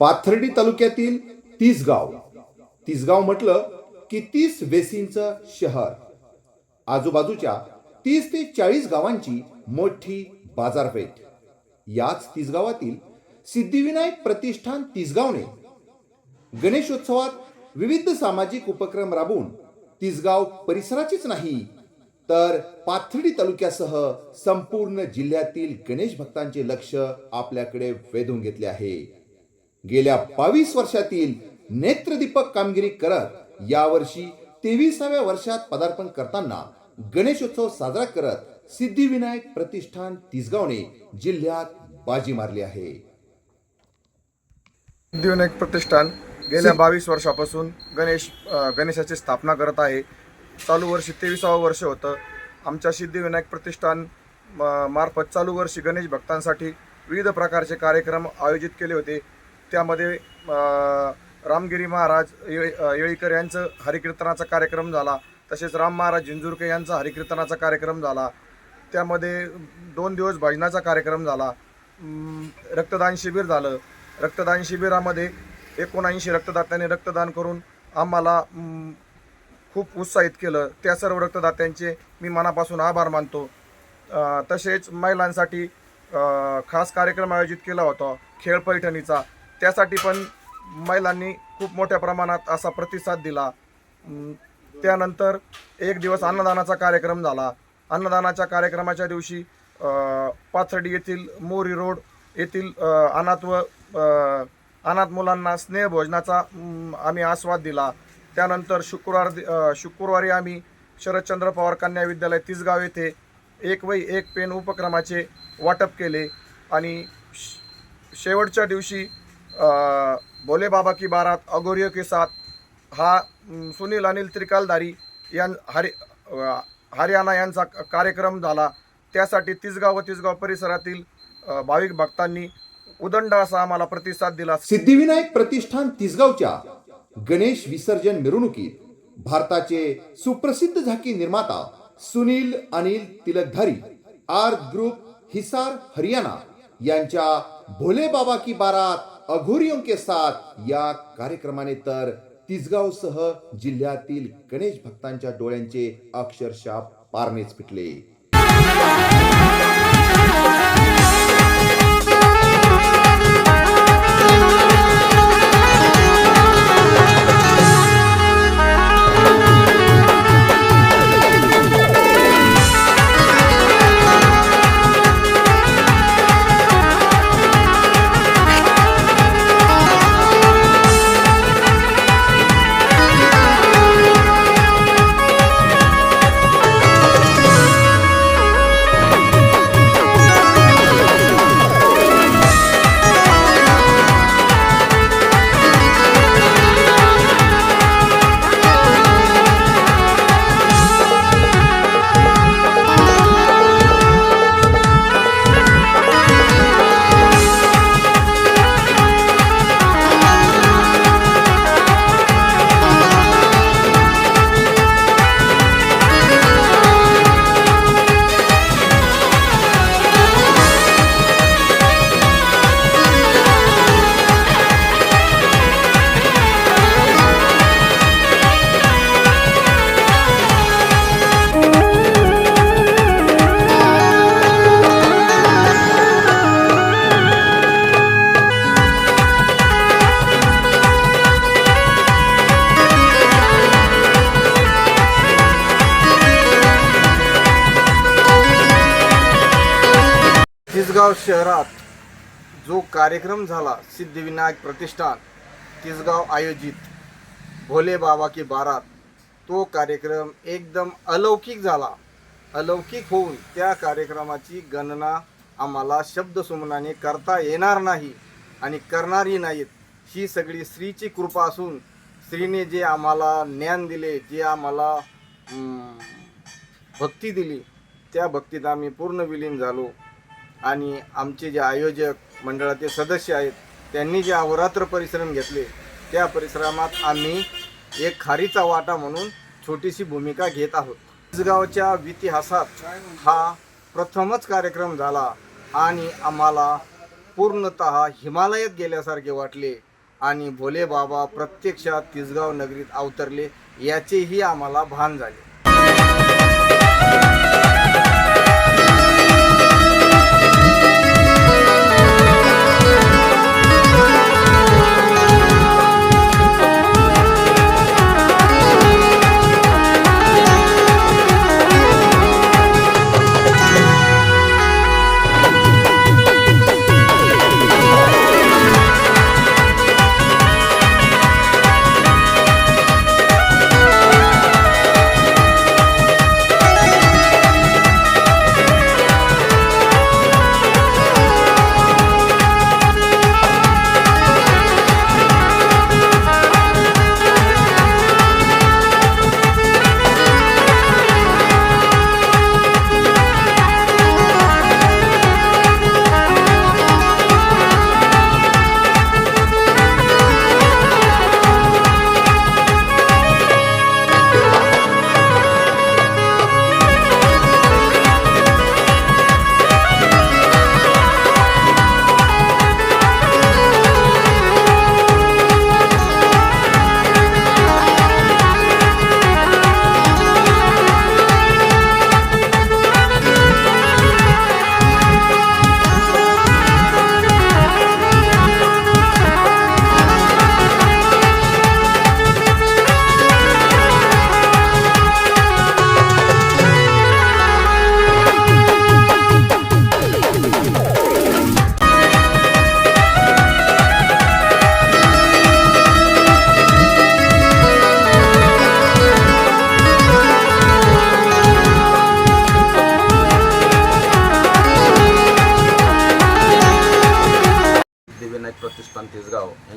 पाथर्डी तालुक्यातील तिसगाव. तिसगाव म्हटलं की तीस वेसींचं शहर. आजूबाजूच्या तीस ते चाळीस गावांची मोठी बाजारपेठ. याच तिसगावातील सिद्धिविनायक प्रतिष्ठान तिसगावने गणेशोत्सवात विविध सामाजिक उपक्रम राबवून तिसगाव परिसराचीच नाही तर पाथर्डी तालुक्यासह संपूर्ण जिल्ह्यातील गणेश भक्तांचे लक्ष आपल्याकडे वेधून घेतले आहे. गेल्या बावीस वर्षातील नेत्रदीपक कामगिरी करत यावर्षी तेविसाव्या वर्षात पदार्पण करताना गणेशोत्सव साजरा करत सिद्धिविनायक प्रतिष्ठान तिसगावने जिल्ह्यात बाजी मारली आहे. सिद्धिविनायक प्रतिष्ठान गेल्या बावीस वर्षापासून गणेश गणेशाची स्थापना करत आहे. चालू वर्षी तेविसावं वर्ष होतं. आमच्या सिद्धिविनायक प्रतिष्ठान मार्फत चालू वर्षी गणेश भक्तांसाठी विविध प्रकारचे कार्यक्रम आयोजित केले होते. त्यामध्ये रामगिरी महाराज येळी येळीकर यांचं हरिकीर्तनाचा कार्यक्रम झाला. तसेच राम महाराज झिंजुरके यांचा हरिकीर्तनाचा कार्यक्रम झाला. त्यामध्ये दोन दिवस भजनाचा कार्यक्रम झाला. रक्तदान शिबिर झालं. रक्तदान शिबिरामध्ये एकोणऐंशी रक्तदात्यांनी रक्तदान करून आम्हाला खूप उत्साहित केलं. त्या सर्व रक्तदात्यांचे मी मनापासून आभार मानतो. तसेच महिलांसाठी खास कार्यक्रम आयोजित केला होता खेळ पैठणीचा त्यासाठी पण महिलांनी खूप मोठ्या प्रमाणात असा प्रतिसाद दिला. त्यानंतर एक दिवस अन्नदानाचा कार्यक्रम झाला. अन्नदानाच्या कार्यक्रमाच्या दिवशी पाथर्डी येथील मोरी रोड येथील अनाथ व अनाथ मुलांना स्नेहभोजनाचा आम्ही आस्वाद दिला. त्यानंतर शुक्रवार दि- शुक्रवारी आम्ही शरदचंद्र पवार कन्या विद्यालय तिसगाव येथे एक वै एक पेन उपक्रमाचे वाटप केले. आणि श- शेवटच्या दिवशी भोले बाबा की बारात अगोरियो के साथ हा सुनील अनिल त्रिकालधारी यां हरि हरियाणा यांचा कार्यक्रम झाला. त्यासाठी तिसगाव व तिसगाव परिसरातील भाविक भक्तांनी उदंड असा आम्हाला प्रतिसाद दिला. सिद्धिविनायक प्रतिष्ठान तिसगावच्या गणेश विसर्जन मिरवणुकीत भारताचे सुप्रसिद्ध झाकी निर्माता सुनील अनिल तिलकधारी आर ग्रुप हिसार हरियाणा यांच्या भोले बाबा की बारात अघोरियों के साथ या कार्यक्रमाने तर तिसगावसह जिल्ह्यातील गणेश भक्तांच्या डोळ्यांचे अक्षरशः पारणेच पिटले तिसगाव शहरात जो कार्यक्रम झाला सिद्धिविनायक प्रतिष्ठान तिसगाव आयोजित भोले बाबा की बारात तो कार्यक्रम एकदम अलौकिक झाला. अलौकिक होऊन त्या कार्यक्रमाची गणना आम्हाला शब्दसुमनाने करता येणार नाही आणि करणारही नाहीत. ही सगळी स्त्रीची कृपा असून स्त्रीने जे आम्हाला ज्ञान दिले जे आम्हाला भक्ती दिली त्या भक्तीत आम्ही पूर्ण विलीन झालो. आणि आमचे जे आयोजक मंडळाचे सदस्य आहेत त्यांनी जे अहोरात्र परिश्रम घेतले त्या परिश्रमात आम्ही एक खारीचा वाटा म्हणून छोटीशी भूमिका घेत आहोत. गावच्या इतिहासात हा प्रथमच कार्यक्रम झाला आणि आम्हाला पूर्णत हिमालयात गेल्यासारखे वाटले आणि भोले बाबा प्रत्यक्षात तिसगाव नगरीत अवतरले याचेही आम्हाला भान झाले.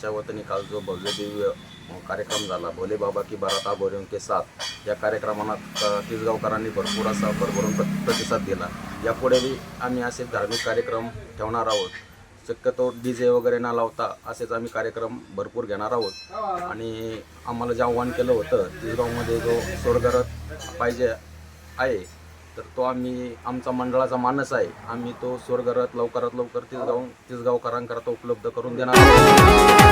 यांच्या वतीने काल जो भव्यदिव्य कार्यक्रम झाला भोले बाबा की बाराता बोरियों के साथ या कार्यक्रमाला तिसगावकरांनी भरपूर असा भरभरून प्र- प्रतिसाद दिला. यापुढेही आम्ही असे धार्मिक कार्यक्रम ठेवणार आहोत. शक्यतो डी जे वगैरे न लावता असेच आम्ही कार्यक्रम भरपूर घेणार आहोत. आणि आम्हाला जे आव्हान केलं होतं तिसगावमध्ये जो स्वर्गरथ पाहिजे आहे तर तो आम्ही आमचा मंडळाचा मानस आहे. आम्ही तो स्वर्गरथ लवकरात लवकर तिसगाव तिसगावकरांकरता उपलब्ध करून देणार आहोत.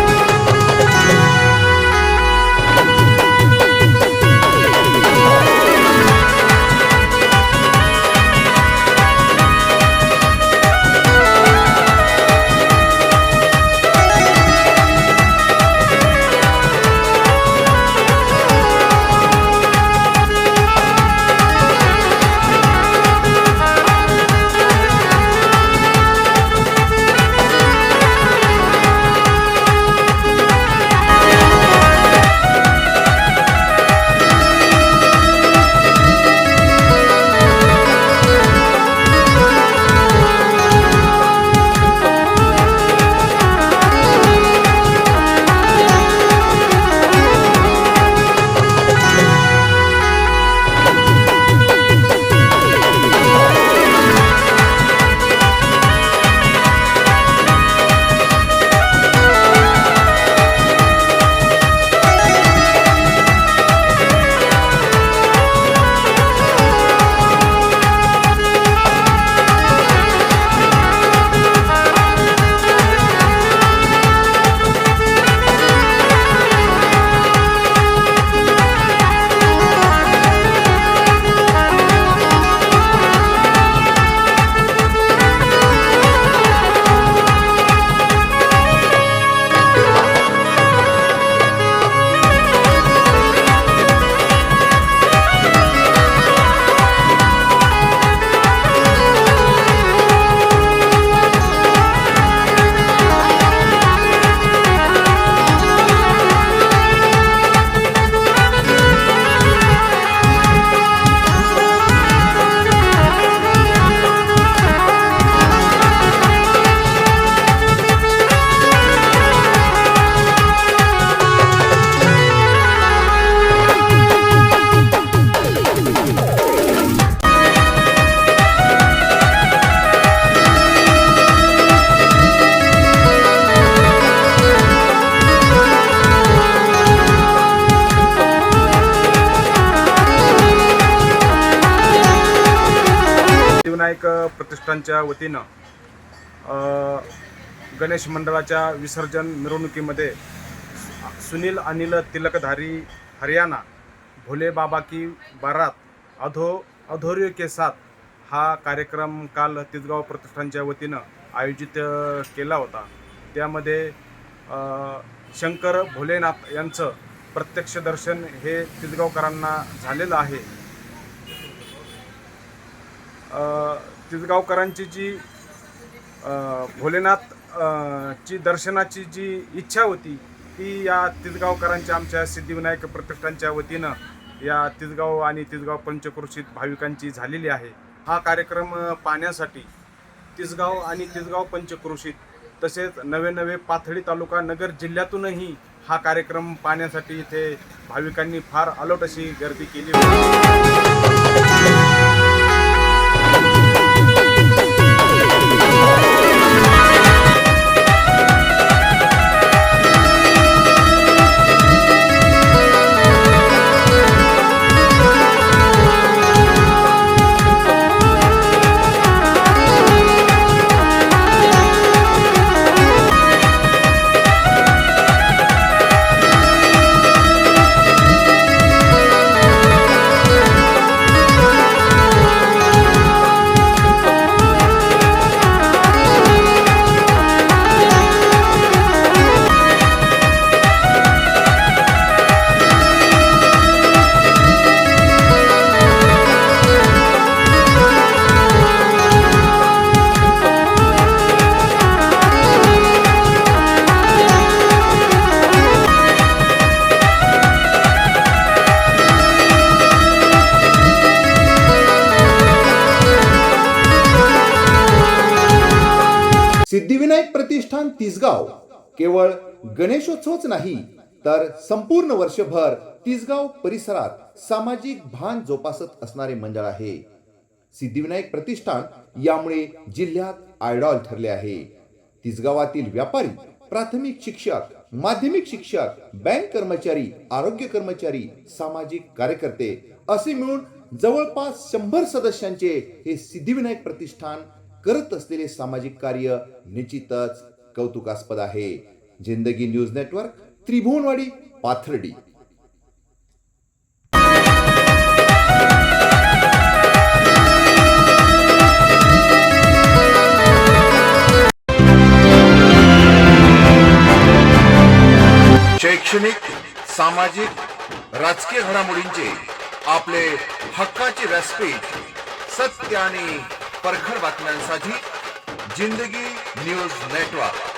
सिद्धिविनायक प्रतिष्ठानच्या वतीनं गणेश मंडळाच्या विसर्जन मिरवणुकीमध्ये सुनील अनिल तिलकधारी हरियाणा भोले बाबा की बारात अधो अधोर्य के साथ हा कार्यक्रम काल तिसगाव प्रतिष्ठानच्या वतीनं आयोजित केला होता. त्यामध्ये शंकर भोलेनाथ यांचं प्रत्यक्ष दर्शन हे तिसगावकरांना झालेलं आहे. तिसगावकरांची जी भोलेनाथ ची दर्शनाची जी इच्छा होती ती या तिसगावकरांच्या आमच्या सिद्धिविनायक प्रतिष्ठानच्या वतीनं या तिसगाव आणि तिसगाव पंचक्रोशीत भाविकांची झालेली आहे. हा कार्यक्रम पाहण्यासाठी तिसगाव आणि तिसगाव पंचक्रोशीत तसेच नवे नवे पाथडी तालुका नगर जिल्ह्यातूनही हा कार्यक्रम पाहण्यासाठी इथे भाविकांनी फार अलोट अशी गर्दी केली होती. सिद्धिविनायक तिसगाव. केवळ गणेशोत्सवच नाही तर संपूर्ण वर्षभर तिसगाव परिसरात सामाजिक भान जोपासत असणारे मंडळ आहे. सिद्धिविनायक प्रतिष्ठान यामुळे जिल्ह्यात आयडॉल ठरले आहे. तिसगावातील व्यापारी प्राथमिक शिक्षक माध्यमिक शिक्षक बँक कर्मचारी आरोग्य कर्मचारी सामाजिक कार्यकर्ते असे मिळून जवळपास शंभर सदस्यांचे हे सिद्धिविनायक प्रतिष्ठान करत असलेले सामाजिक कार्य निश्चितच कौतुकास्पद आहे. ज़िंदगी न्यूज़ नेटवर्क, त्रिभुवनवाडी, पाथर्डी. शैक्षणिक, सामाजिक, राजकीय घडामोडींचे आपले हक्काचे व्यासपीठ, सत्य आणि परखड बातम्यांसाठी ज़िंदगी ನ್ಯೂಸ್ ನೆಟ್ವರ್ಕ್